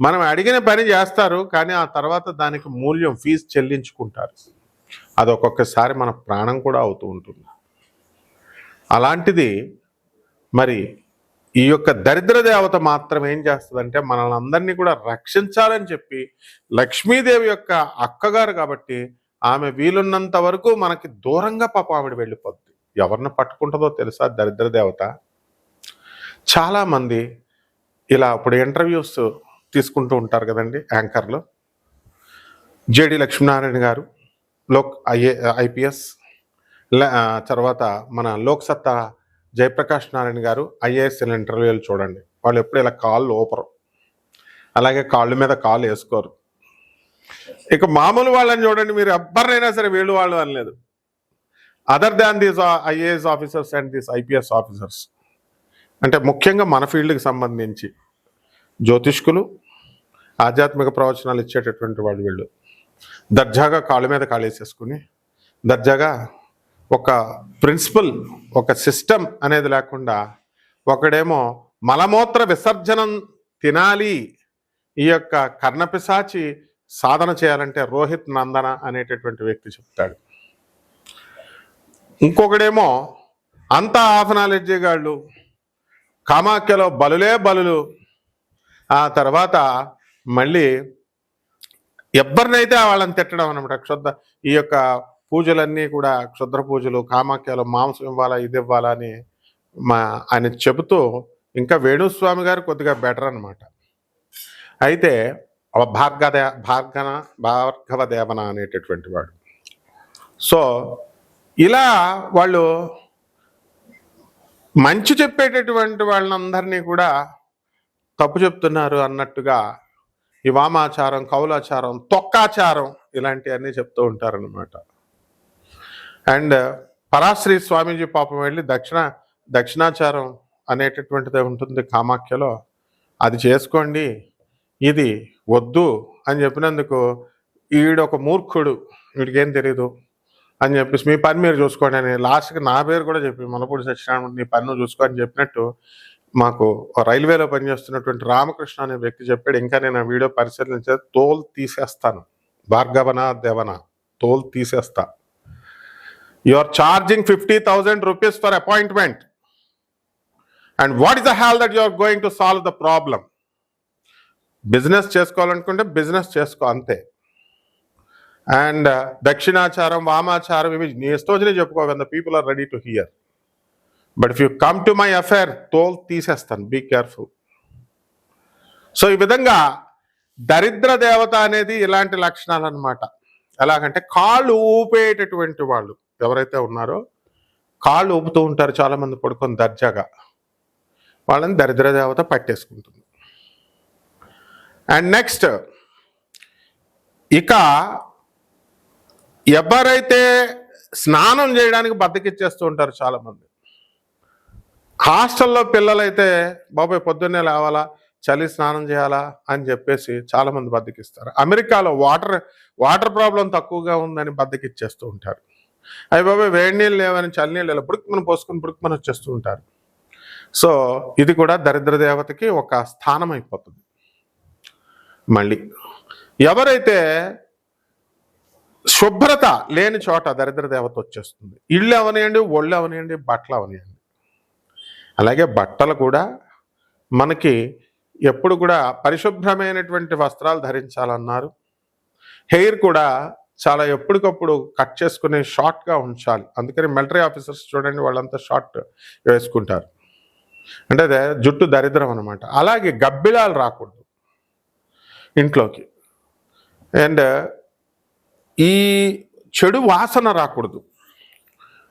మనం అడిగిన పని చేస్తారు కానీ ఆ తర్వాత దానికి మూల్యం ఫీజు చెల్లించుకుంటారు. అది ఒక్కొక్కసారి మన ప్రాణం కూడా అవుతూ ఉంటుంది. అలాంటిది మరి ఈ యొక్క దరిద్ర దేవత మాత్రం ఏం చేస్తుందంటే మనల్ని అందరినీ కూడా రక్షించాలని చెప్పి లక్ష్మీదేవి యొక్క అక్కగారు కాబట్టి ఆమె వీలున్నంత వరకు మనకి దూరంగా పాప ఆవిడ వెళ్ళిపోద్ది. ఎవరిని పట్టుకుంటుందో తెలుసా దరిద్ర దేవత? చాలామంది ఇలా ఇప్పుడు ఇంటర్వ్యూస్ తీసుకుంటూ ఉంటారు కదండి యాంకర్లు. జేడి లక్ష్మీనారాయణ గారు లోక్ ఐఏ ఐపీఎస్ తర్వాత మన లోక్సత్తా జయప్రకాష్ నారాయణ గారు ఐఏఎస్ ఇంటర్వ్యూలు చూడండి. వాళ్ళు ఎప్పుడు ఇలా కాళ్ళు ఓపరు అలాగే కాళ్ళ మీద కాళ్ళు వేసుకోరు. ఇక మామూలు వాళ్ళని చూడండి మీరు ఎవ్వరినైనా సరే వీళ్ళు వాళ్ళు అనలేదు. Other than these IAS officers and these IPS officers అంటే ముఖ్యంగా మన ఫీల్డ్కి సంబంధించి. జ్యోతిష్కులు ఆధ్యాత్మిక ప్రవచనాలు ఇచ్చేటటువంటి వాళ్ళు వీళ్ళు. దర్జాగా కాళ్ళ మీద కాళేసేసుకుని దర్జాగా ఒక ప్రిన్సిపల్ ఒక సిస్టమ్ అనేది లేకుండా ఒకడేమో మలమూత్ర విసర్జనం తినాలి ఈ యొక్క కర్ణపిశాచి సాధన చేయాలంటే రోహిత్ నందన అనేటటువంటి వ్యక్తి చెప్తాడు. ఇంకొకడేమో అంత హాఫ్ నాలెడ్జీ గాళ్ళు కామాఖ్యలో బలులే బలులు ఆ తర్వాత మళ్ళీ ఎవరినైతే వాళ్ళని తిట్టడం అనమాట క్షుద్ర ఈ యొక్క పూజలన్నీ కూడా క్షుద్ర పూజలు కామాఖ్యలు మాంసం ఇవ్వాలా ఇది ఇవ్వాలా అని మా ఆయన చెబుతూ ఇంకా వేణుస్వామి గారు కొద్దిగా బెటర్ అనమాట. అయితే భార్గదే భార్గన భార్గవ దేవన అనేటటువంటి వాడు. సో ఇలా వాళ్ళు మంచి చెప్పేటటువంటి వాళ్ళందరినీ కూడా తప్పు చెప్తున్నారు అన్నట్టుగా ఈ వామాచారం కౌలాచారం తొక్కాచారం ఇలాంటివన్నీ చెప్తూ ఉంటారనమాట అండ్ పరాశ్రీ స్వామీజీ పాపం వెళ్ళి దక్షిణ దక్షిణాచారం అనేటటువంటిది ఉంటుంది కామాఖ్యలో. అది చేసుకోండి ఇది వద్దు అని చెప్పినందుకు ఈడొక ఒక మూర్ఖుడు వీడికేం తెలీదు అని చెప్పేసి మీ పని మీరు చూసుకోండి అని లాస్ట్కి నా పేరు కూడా చెప్పి మనపూడి సత్యనారాయణ నీ పని నువ్వు చూసుకో అని చెప్పినట్టు మాకు రైల్వేలో పనిచేస్తున్నటువంటి రామకృష్ణ అనే వ్యక్తి చెప్పాడు ఇంకా నేను ఆ వీడియో పరిశీలించే తోలు తీసేస్తాను. భార్గవన దేవన తోలు తీసేస్తా. You are charging fifty thousand rupees for appointment and what is the hell that you are going to solve the problem business చేసుకోవాలనుకుంటే బిజినెస్ చేసుకో అంతే. అండ్ uh, దక్షిణాచారం వామాచారం ఇవి నీ ఇష్టం చెప్పుకో the people are ready to hear but if you come to my affair తోల్ తీసేస్తాను. Be careful so ఈ విధంగా దరిద్ర దేవత అనేది ఇలాంటి లక్షణాలు అనమాట ఎలాగంటే కాళ్ళు ఊపేటటువంటి వాళ్ళు. ఎవరైతే ఉన్నారో కాళ్ళు ఊపుతూ ఉంటారు చాలామంది పడుకొని దర్జాగా. వాళ్ళని దరిద్ర దేవత పట్టేసుకుంటుంది. అండ్ నెక్స్ట్ ఇక ఎవరైతే స్నానం చేయడానికి బద్దకిచ్చేస్తూ ఉంటారు చాలామంది హాస్టల్లో పిల్లలైతే బాబాయ్ పొద్దున్నే లేవాలా? చలి స్నానం చేయాలా? అని చెప్పేసి చాలామంది బద్దకిస్తారు. అమెరికాలో వాటర్ వాటర్ ప్రాబ్లం తక్కువగా ఉందని బద్దకిచ్చేస్తూ ఉంటారు. అవి బాబాయ్ వేడి నీళ్ళు లేవని చలి నీళ్ళు లేవు. పుడుకుమని పోసుకుని పుడుకుమని వచ్చేస్తూ ఉంటారు. సో ఇది కూడా దరిద్ర దేవతకి ఒక స్థానం అయిపోతుంది. మళ్ళీ ఎవరైతే శుభ్రత లేని చోట దరిద్ర దేవత వచ్చేస్తుంది? ఇళ్ళు అవనియండి ఒళ్ళు అవనియండి బట్టలు అవనియండి. అలాగే బట్టలు కూడా మనకి ఎప్పుడు కూడా పరిశుభ్రమైనటువంటి వస్త్రాలు ధరించాలన్నారు. హెయిర్ కూడా చాలా ఎప్పటికప్పుడు కట్ చేసుకునే షార్ట్గా ఉంచాలి. అందుకని మిలిటరీ ఆఫీసర్స్ చూడండి వాళ్ళంతా షార్ట్ వేసుకుంటారు. అంటే అదే జుట్టు దరిద్రం అనమాట అలాగే గబ్బిలాలు రాకూడదు ఇంట్లోకి. అండ్ ఈ చెడు వాసన రాకూడదు.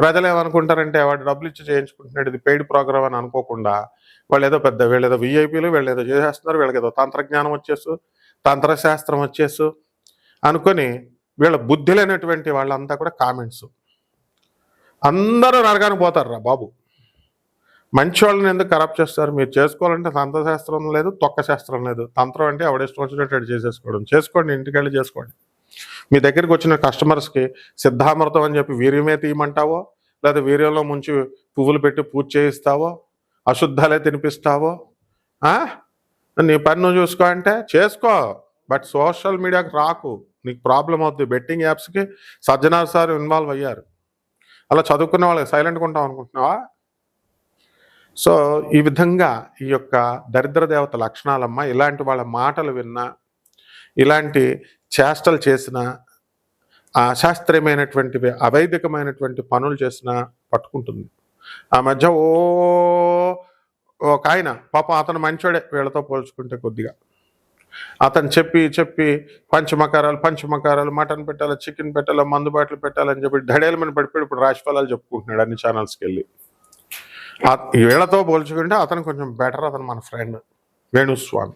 ప్రజలు ఏమనుకుంటారంటే వాడు డబ్బులు ఇచ్చి చేయించుకుంటున్నాడు ఇది పెయిడ్ ప్రోగ్రామ్ అని అనుకోకుండా వాళ్ళు ఏదో పెద్ద వీళ్ళు ఏదో విఐపీలు వీళ్ళు ఏదో చేసేస్తున్నారు వీళ్ళకి ఏదో తంత్రజ్ఞానం వచ్చేసు తంత్రశాస్త్రం వచ్చేసు అనుకొని వీళ్ళ బుద్ధి లేనటువంటి వాళ్ళంతా కూడా కామెంట్స్. అందరూ నరగాని పోతారు రా బాబు. మంచి వాళ్ళని ఎందుకు కరప్ట్ చేస్తారు? మీరు చేసుకోవాలంటే తంత్రశాస్త్రం లేదు తొక్క శాస్త్రం లేదు. తంత్రం అంటే ఎవడిష్టం వచ్చినట్టు చేసేసుకోవడం. చేసుకోండి ఇంటికెళ్ళి చేసుకోండి. మీ దగ్గరికి వచ్చిన కస్టమర్స్కి సిద్ధామృతం అని చెప్పి వీర్యమే తీయమంటావో? లేదా వీర్యంలో ముంచి పువ్వులు పెట్టి పూజ చేయిస్తావో? అశుద్ధాలే తినిపిస్తావో? నీ పని నువ్వు చూసుకో అంటే చేసుకో. బట్ సోషల్ మీడియాకి రాకు. నీకు ప్రాబ్లం అవుతుంది బెట్టింగ్ యాప్స్కి సజ్జనార్ సార్ ఇన్వాల్వ్ అయ్యారు. అలా చదువుకున్న వాళ్ళకి సైలెంట్గా ఉంటాం అనుకుంటున్నావా? సో ఈ విధంగా ఈ యొక్క దరిద్ర దేవత లక్షణాలమ్మ ఇలాంటి వాళ్ళ మాటలు విన్నా ఇలాంటి చేష్టలు చేసినా అశాస్త్రీయమైనటువంటి అవైదికమైనటువంటి పనులు చేసినా పట్టుకుంటుంది. ఆ మధ్య ఓ ఒక ఆయన పాపం అతను మంచోడే వీళ్ళతో పోల్చుకుంటే కొద్దిగా. అతను చెప్పి చెప్పి పంచమకారాలు పంచమకారాలు మటన్ పెట్టాలి చికెన్ పెట్టాలి మందు బాటలు పెట్టాలని చెప్పి ధడేలమని పడిపోయి ఇప్పుడు రాశిఫలాలు చెప్పుకుంటున్నాడు అన్ని ఛానల్స్కి వెళ్ళి. వీళ్ళతో పోల్చుకుంటే అతను కొంచెం బెటర్ అతను మన ఫ్రెండ్ వేణుస్వామి.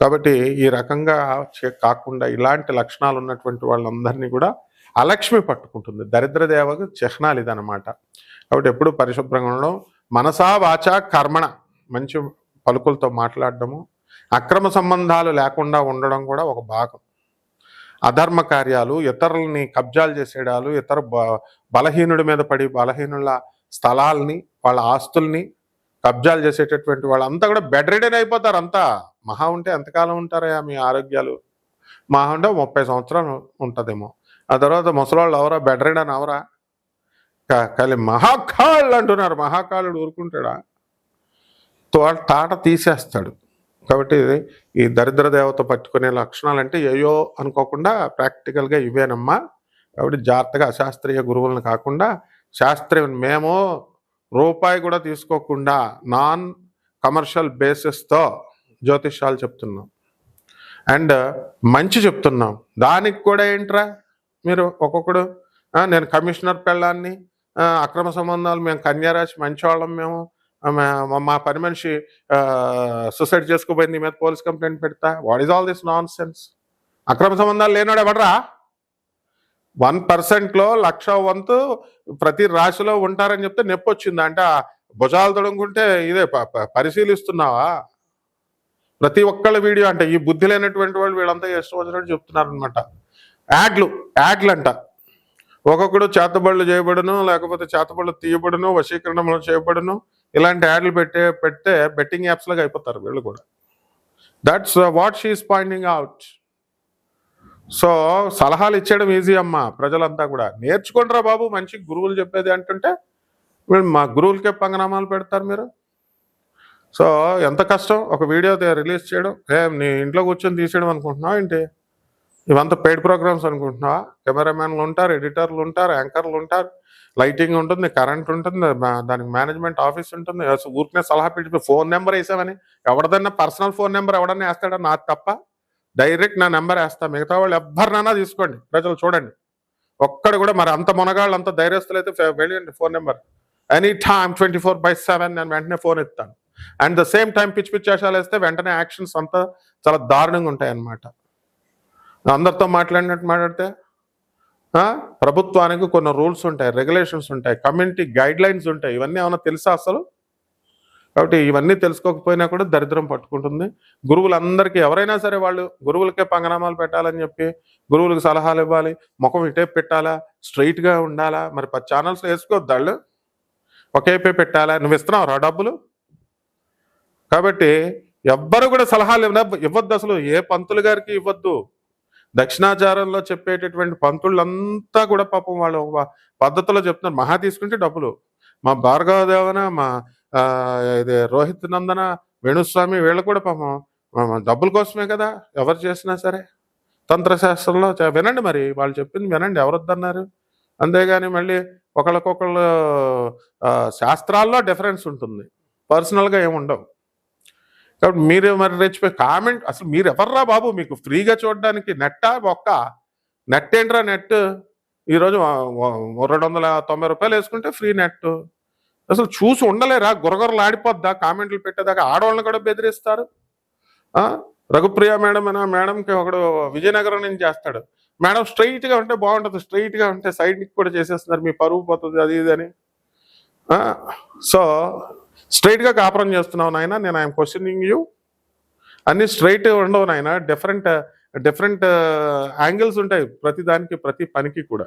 కాబట్టి ఈ రకంగా చే- కాకుండా ఇలాంటి లక్షణాలు ఉన్నటువంటి వాళ్ళందరినీ కూడా అలక్ష్మి పట్టుకుంటుంది. దరిద్ర దేవకు చిహ్నాలు ఇదనమాట కాబట్టి ఎప్పుడు పరిశుభ్రంగా ఉండడం మనసా వాచ కర్మణ మంచి పలుకులతో మాట్లాడడము అక్రమ సంబంధాలు లేకుండా ఉండడం కూడా ఒక భాగం. అధర్మ కార్యాలు ఇతరులని కబ్జాలు చేసేయడాలు ఇతర బ బలహీనుడి మీద పడి బలహీనుల స్థలాల్ని వాళ్ళ ఆస్తుల్ని కబ్జాలు చేసేటటువంటి వాళ్ళంతా కూడా బెడ్ రెడీ అయిపోతారు అంతా. మహా ఉంటే ఎంతకాలం ఉంటారయా మీ ఆరోగ్యాలు? మహా ఉంటే ముప్పై సంవత్సరాలు ఉంటుందేమో. ఆ తర్వాత ముసలాళ్ళు అవరా బెడ్ రెడీ అని అవరా కానీ మహాకాళ్ళు అంటున్నారు. మహాకాళుడు ఊరుకుంటాడా? తోట తాట తీసేస్తాడు. కాబట్టి ఈ దరిద్ర దేవత పట్టుకునే లక్షణాలు అంటే ఏయో అనుకోకుండా ప్రాక్టికల్గా ఇవేనమ్మా. కాబట్టి జాగ్రత్తగా అశాస్త్రీయ గురువులను కాకుండా శాస్త్రీయ మేము రూపాయి కూడా తీసుకోకుండా నాన్ కమర్షియల్ బేసిస్తో జ్యోతిష్యాలు చెప్తున్నాం. అండ్ మంచి చెప్తున్నాం. దానికి కూడా ఏంట్రా? మీరు ఒక్కొక్కడు నేను కమిషనర్ పెళ్ళాన్ని అక్రమ సంబంధాలు మేము కన్యారాశి మంచివాళ్ళం మేము మా- పని మనిషి సూసైడ్ చేసుకోబోయింది మీద పోలీస్ కంప్లైంట్ పెడతా. What is all this nonsense అక్రమ సంబంధాలు లేనాడు ఎవడరా? వన్ పర్సెంట్లో లక్ష వంతు ప్రతి రాశిలో ఉంటారని చెప్తే నొప్పి వచ్చింది అంటే భుజాలు తొడుగుంటే ఇదే పరిశీలిస్తున్నావా? ప్రతి ఒక్కళ్ళ వీడియో అంటే ఈ బుద్ధి లేనటువంటి వాళ్ళు వీళ్ళంతా ఇష్టం వచ్చినట్టు చెప్తున్నారనమాట యాడ్లు యాడ్లు అంట ఒక్కొక్కడు చేతబడులు చేయబడును లేకపోతే చేతబడులు తీయబడును వశీకరణములు చేయబడును ఇలాంటి యాడ్లు పెట్టే పెడితే బెట్టింగ్ యాప్స్లాగా అయిపోతారు వీళ్ళు కూడా. That's what she is pointing out so సలహాలు ఇచ్చేయడం ఈజీ అమ్మా ప్రజలంతా కూడా. నేర్చుకుంటారా బాబు మంచి గురువులు చెప్పేది అంటుంటే మా గురువులకే పంగనామాలు పెడతారు మీరు. సో ఎంత కష్టం ఒక వీడియో రిలీజ్ చేయడం. ఏ నీ ఇంట్లో కూర్చొని తీసేయడం అనుకుంటున్నావు ఏంటి? ఇవంతా పెయిడ్ ప్రోగ్రామ్స్ అనుకుంటున్నావా? కెమెరామ్యాన్లు ఉంటారు ఎడిటర్లు ఉంటారు యాంకర్లు ఉంటారు. లైటింగ్ ఉంటుంది కరెంట్ ఉంటుంది దానికి మేనేజ్మెంట్ ఆఫీస్ ఉంటుంది. ఊరికనే సలహా పిలిచిపోయి ఫోన్ నెంబర్ వేసామని ఎవడదన్నా పర్సనల్ ఫోన్ నెంబర్ ఎవడన్నా వేస్తాడా? నాకు తప్ప. డైరెక్ట్ నా నెంబర్ వేస్తా. మిగతా వాళ్ళు ఎవరినైనా తీసుకోండి. ప్రజలు చూడండి. ఒక్కడ కూడా మరి అంత మునగాళ్ళు అంత ధైర్యస్తులు అయితే వెళ్ళండి phone number. Any time twenty four by seven నేను వెంటనే ఫోన్ ఎత్తాను. అండ్ ద సేమ్ టైం పిచ్చి పిచ్చి వేషాలు వేస్తే వెంటనే యాక్షన్స్ అంతా చాలా దారుణంగా ఉంటాయి అన్నమాట అందరితో మాట్లాడినట్టు మాట్లాడితే ప్రభుత్వానికి కొన్ని రూల్స్ ఉంటాయి రెగ్యులేషన్స్ ఉంటాయి కమ్యూనిటీ గైడ్ లైన్స్ ఉంటాయి. ఇవన్నీ ఏమైనా తెలుసా అసలు? కాబట్టి ఇవన్నీ తెలుసుకోకపోయినా కూడా దరిద్రం పట్టుకుంటుంది. గురువులందరికీ ఎవరైనా సరే వాళ్ళు గురువులకే పంగనామాలు పెట్టాలని చెప్పి గురువులకు సలహాలు ఇవ్వాలి ముఖం ఇటే పెట్టాలా స్ట్రైట్గా ఉండాలా? మరి పది ఛానల్స్ వేసుకోవద్దు వాళ్ళు ఒకేపే పెట్టాలా? నువ్వు ఇస్తున్నావు రా డబ్బులు? కాబట్టి ఎవ్వరు కూడా సలహాలు ఇవ్వ- ఇవ్వద్దు అసలు. ఏ పంతులు గారికి ఇవ్వద్దు. దక్షిణాచారంలో చెప్పేటటువంటి పంతులంతా కూడా పాపం వాళ్ళు పద్ధతిలో చెప్తున్నారు. మహా తీసుకుంటే డబ్బులు. మా భార్గవ దేవన మా ఇది రోహిత్ నందన వేణుస్వామి వీళ్ళు కూడా పాపం డబ్బుల కోసమే కదా ఎవరు చేసినా సరే. తంత్రశాస్త్రంలో వినండి మరి వాళ్ళు చెప్పింది వినండి ఎవరొద్దన్నారు? అంతేగాని మళ్ళీ ఒకళ్ళకొకళ్ళు శాస్త్రాల్లో డిఫరెన్స్ ఉంటుంది పర్సనల్గా ఏముండవు కాబట్టి మీరు మరి రెచ్చిపోయి కామెంట్ అసలు మీరు ఎవర్రా బాబు మీకు ఫ్రీగా చూడడానికి నెట్టా ఒక్క నెట్ ఏంట్రా నెట్ ఈరోజు రెండు వందల తొంభై రూపాయలు వేసుకుంటే ఫ్రీ నెట్ అసలు చూసి ఉండలేరా? గురగొరలు ఆడిపోద్దా కామెంట్లు పెట్టేదాకా ఆడవాళ్ళని కూడా బెదిరిస్తారు. రఘుప్రియ మేడం అనే మేడంకి ఒకడు విజయనగరం నుంచి చేస్తాడు. మేడం స్ట్రైట్గా ఉంటే బాగుంటుంది స్ట్రైట్గా ఉంటే సైడ్కి కూడా చేసేస్తున్నారు మీ పరువు పోతుంది అది ఇది అని. సో స్ట్రైట్గా కాపురం చేస్తున్నావు నాయన నేను ఐఎమ్ క్వశ్చనింగ్ యూ. అన్ని స్ట్రైట్ ఉండవు నాయన డిఫరెంట్ డిఫరెంట్ యాంగిల్స్ ఉంటాయి ప్రతి దానికి ప్రతి పనికి కూడా.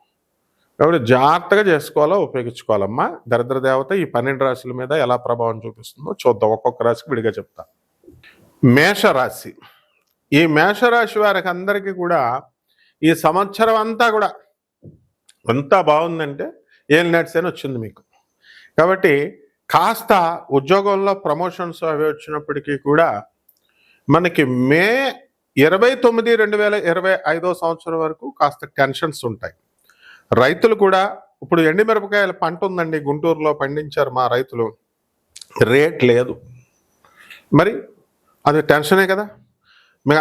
కాబట్టి జాగ్రత్తగా చేసుకోవాలా ఉపయోగించుకోవాలమ్మా? దరిద్ర దేవత ఈ పన్నెండు రాశుల మీద ఎలా ప్రభావం చూపిస్తుందో చూద్దాం. ఒక్కొక్క రాశికి విడిగా చెప్తా. మేషరాశి. ఈ మేషరాశి వారికి అందరికీ కూడా ఈ సంవత్సరం అంతా కూడా అంతా బాగుందంటే ఏం నట్స్ అని వచ్చింది మీకు. కాబట్టి కాస్త ఉద్యోగంలో ప్రమోషన్స్ అవి వచ్చినప్పటికీ కూడా మనకి మే ఇరవై తొమ్మిది రెండు వేల ఇరవై ఐదో సంవత్సరం వరకు కాస్త టెన్షన్స్ ఉంటాయి. రైతులు కూడా ఇప్పుడు ఎండిమిరపకాయల పంట ఉందండి గుంటూరులో పండించారు మా రైతులు. రేట్ లేదు. మరి అది టెన్షనే కదా?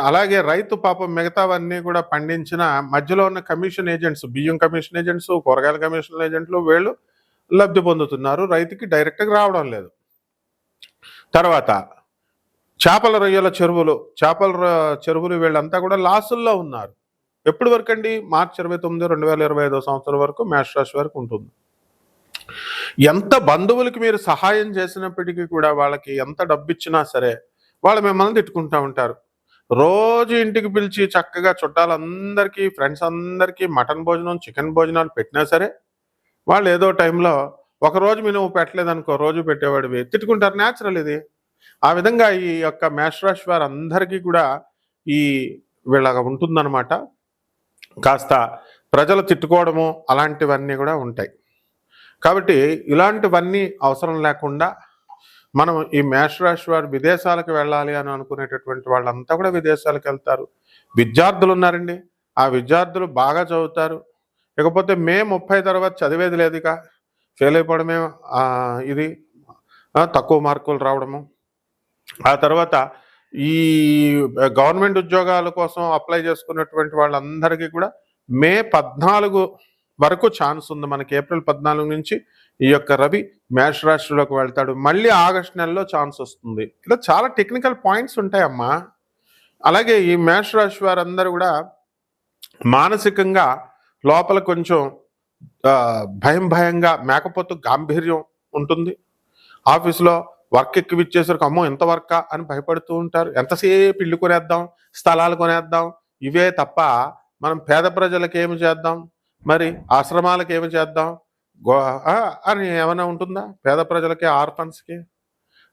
అలాగే రైతు పాపం మిగతావన్నీ కూడా పండించిన మధ్యలో ఉన్న కమిషన్ ఏజెంట్స్ బియ్యం కమిషన్ ఏజెంట్స్ కూరగాయల కమిషన్ ఏజెంట్లు వీళ్ళు లబ్ధి పొందుతున్నారు. రైతుకి డైరెక్ట్గా రావడం లేదు. తర్వాత చేపల రొయ్యల చెరువులు చేపల చెరువులు వీళ్ళంతా కూడా లాసుల్లో ఉన్నారు. ఎప్పటి వరకు అండి? మార్చి ఇరవై తొమ్మిది రెండు వేల ఇరవై ఐదో సంవత్సరం వరకు మేష రాశి వరకు ఉంటుంది. ఎంత బంధువులకి మీరు సహాయం చేసినప్పటికీ కూడా వాళ్ళకి ఎంత డబ్బు ఇచ్చినా సరే వాళ్ళు మిమ్మల్ని తిట్టుకుంటూ ఉంటారు. రోజు ఇంటికి పిలిచి చక్కగా చుట్టాలందరికీ ఫ్రెండ్స్ అందరికీ మటన్ భోజనం చికెన్ భోజనాలు పెట్టినా సరే వాళ్ళు ఏదో టైంలో ఒక రోజు మీ నువ్వు పెట్టలేదనుకో రోజు పెట్టేవాడివి. తిట్టుకుంటారు న్యాచురల్ ఇది. ఆ విధంగా ఈ యొక్క మేషరాశి వారు అందరికీ కూడా ఈ వీళ్ళగా ఉంటుందన్నమాట. కాస్త ప్రజలు తిట్టుకోవడము అలాంటివన్నీ కూడా ఉంటాయి. కాబట్టి ఇలాంటివన్నీ అవసరం లేకుండా మనం ఈ మేషరాశి వారు విదేశాలకు వెళ్ళాలి అని అనుకునేటటువంటి వాళ్ళంతా కూడా విదేశాలకు వెళ్తారు. విద్యార్థులు ఉన్నారండి. ఆ విద్యార్థులు బాగా చదువుతారు. ఇకపోతే మే ముప్పై తర్వాత చదివేది లేదుగా ఫెయిల్ అయిపోవడమే ఇది తక్కువ మార్కులు రావడము. ఆ తర్వాత ఈ గవర్నమెంట్ ఉద్యోగాల కోసం అప్లై చేసుకున్నటువంటి వాళ్ళందరికీ కూడా మే పద్నాలుగు వరకు ఛాన్స్ ఉంది. మనకి ఏప్రిల్ పద్నాలుగు నుంచి ఈ యొక్క రవి మేష రాశిలోకి వెళ్తాడు. మళ్ళీ ఆగస్ట్ నెలలో ఛాన్స్ వస్తుంది. ఇలా చాలా టెక్నికల్ పాయింట్స్ ఉంటాయమ్మా. అలాగే ఈ మేష రాశి వారందరూ కూడా మానసికంగా లోపల కొంచెం భయం భయంగా మేకపోతూ గాంభీర్యం ఉంటుంది. ఆఫీస్లో వర్క్ ఎక్కువ ఇచ్చేసరికి అమ్మో ఎంత వర్కా అని భయపడుతూ ఉంటారు. ఎంతసేపు ఇల్లు కొనేద్దాం స్థలాలు కొనేద్దాం ఇవే తప్ప మనం పేద ప్రజలకు ఏమి చేద్దాం? మరి ఆశ్రమాలకు ఏమి చేద్దాం? గో అని ఏమైనా ఉంటుందా? పేద ప్రజలకి ఆర్ఫన్స్కి?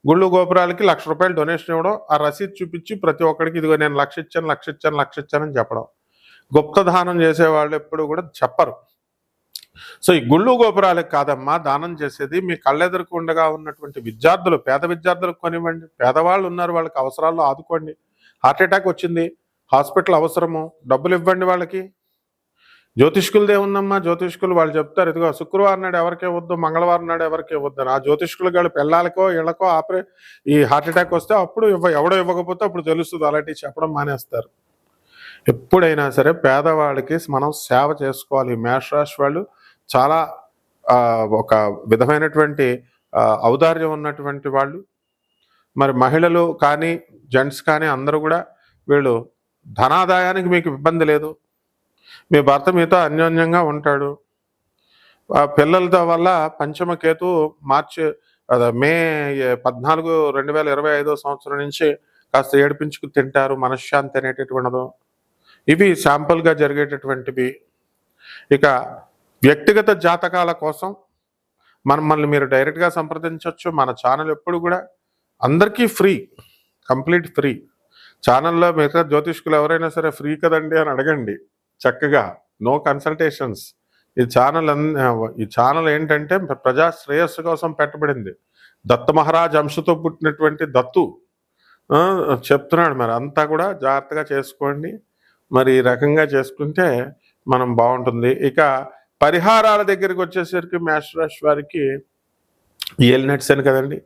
గుళ్ళు గోపురాలకి లక్ష రూపాయలు డొనేషన్ ఇవ్వడం ఆ రసీదు చూపించి ప్రతి ఒక్కడికి ఇదిగో నేను లక్ష ఇచ్చాను లక్ష ఇచ్చాను లక్ష ఇచ్చానని చెప్పడం. గుప్త దానం చేసేవాళ్ళు ఎప్పుడు కూడా చెప్పరు. సో ఈ గుళ్ళు గోపురాలకు కాదమ్మా దానం చేసేది మీ కళ్ళెదురుకు ఉండగా ఉన్నటువంటి విద్యార్థులు పేద విద్యార్థులకు కొనివ్వండి. పేదవాళ్ళు ఉన్నారు వాళ్ళకి అవసరాల్లో ఆదుకోండి. హార్ట్ అటాక్ వచ్చింది హాస్పిటల్ అవసరము డబ్బులు ఇవ్వండి వాళ్ళకి. జ్యోతిష్కులది ఉందమ్మా జ్యోతిష్కులు వాళ్ళు చెప్తారు ఇదిగో శుక్రవారం నాడు ఎవరికి ఇవ్వద్దు మంగళవారం నాడు ఎవరికి ఇవ్వద్దు ఆ జ్యోతిష్కులు గాళ్ళు పిల్లలకో ఇళ్ళకో ఆపరే ఈ హార్ట్ అటాక్ వస్తే అప్పుడు ఇవ్వ ఎవడో ఇవ్వకపోతే అప్పుడు తెలుస్తుంది అలాంటివి చెప్పడం మానేస్తారు. ఎప్పుడైనా సరే పేదవాళ్ళకి మనం సేవ చేసుకోవాలి. మేషరాశి వాళ్ళు చాలా ఒక విధమైనటువంటి ఔదార్యం ఉన్నటువంటి వాళ్ళు. మరి మహిళలు కానీ జెంట్స్ కానీ అందరూ కూడా వీళ్ళు ధనాదాయానికి మీకు ఇబ్బంది లేదు. మీ భర్త మీతో అన్యోన్యంగా ఉంటాడు. ఆ పిల్లలతో వల్ల పంచమ కేతు మార్చి మే పద్నాలుగు రెండు వేల ఇరవై ఐదో సంవత్సరం నుంచి కాస్త ఏడిపించుకు తింటారు మనశ్శాంతి అనేటటువంటిదో. ఇవి శాంపుల్గా జరిగేటటువంటివి. ఇక వ్యక్తిగత జాతకాల కోసం మనల్ని మీరు డైరెక్ట్గా సంప్రదించవచ్చు. మన ఛానల్ ఎప్పుడు కూడా అందరికీ ఫ్రీ కంప్లీట్ ఫ్రీ ఛానల్లో మిగతా జ్యోతిష్కులు ఎవరైనా సరే ఫ్రీ కదండి అని అడగండి. చక్కగా నో కన్సల్టేషన్స్ ఈ ఛానల్ అన్- ఈ ఛానల్ ఏంటంటే ప్రజా శ్రేయస్సు కోసం పెట్టబడింది. దత్త మహారాజ్ అంశతో పుట్టినటువంటి దత్తు. చెప్తున్నాడు మరి. అంతా కూడా జాగ్రత్తగా చేసుకోండి. మరి ఈ రకంగా చేసుకుంటే మనం బాగుంటుంది. ఇక పరిహారాల దగ్గరికి వచ్చేసరికి మేషరాశి వారికి ఏలినట్టు శని కదండి.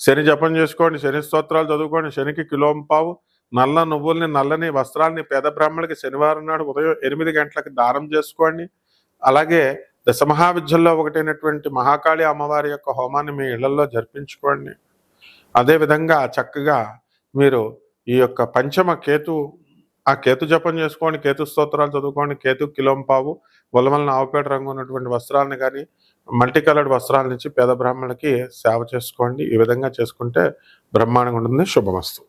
శని జపం చేసుకోండి శని స్తోత్రాలు చదువుకోండి శనికి కిలోంపావు నల్ల నువ్వుల్ని నల్లని వస్త్రాల్ని పేద బ్రాహ్మణులకి శనివారం నాడు ఉదయం ఎనిమిది గంటలకు దానం చేసుకోండి. అలాగే దశమహావిద్యల్లో ఒకటైనటువంటి మహాకాళి అమ్మవారి యొక్క హోమాన్ని మీ ఇళ్ళలో జరిపించుకోండి. అదేవిధంగా చక్కగా మీరు ఈ యొక్క పంచమ కేతు ఆ కేతు జపం చేసుకోండి కేతు స్తోత్రాలు చదువుకోండి కేతు కిలోంపావు ఉలమలన ఆవుపేట రంగు ఉన్నటువంటి వస్త్రాలను కానీ మల్టీ కలర్డ్ వస్త్రాలను ఇచ్చి పేద బ్రాహ్మణులకి సేవ చేసుకోండి. ఈ విధంగా చేసుకుంటే బ్రహ్మాండంగా ఉంటుంది. శుభమస్తు.